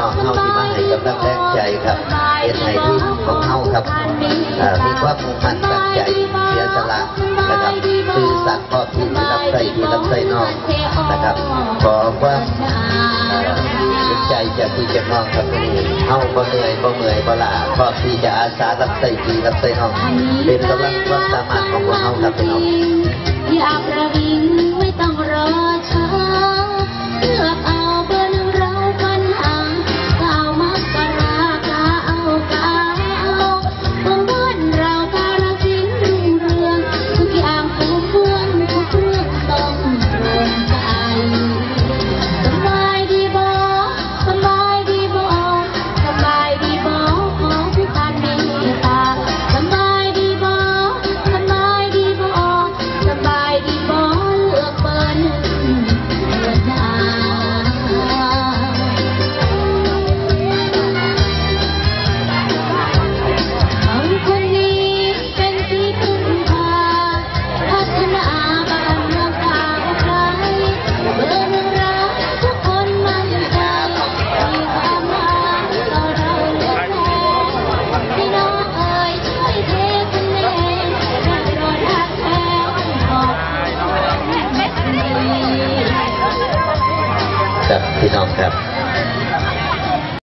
น้องเฮาที่มาให้กำลังแรงใจครับเฮ็ดให้ทีมของเฮาครับเอ่อมีความมุ่งมั่นตั้งใจเสียสละนะครับซื่อสัตย์พร้อมที่รับใช้พี่รับใช้น้องนะครับขอความเอ่อเป็นใจจากพี่จากน้องครับวันนี้เฮาบ่เหนื่อยบ่เมื่อยบ่ลาพร้อมที่จะอาสารับใช้พี่รับใช้น้องเป็นกำลังความสามารถของพวกเฮาครับพี่น้อง คุณครับพี่น้องครับ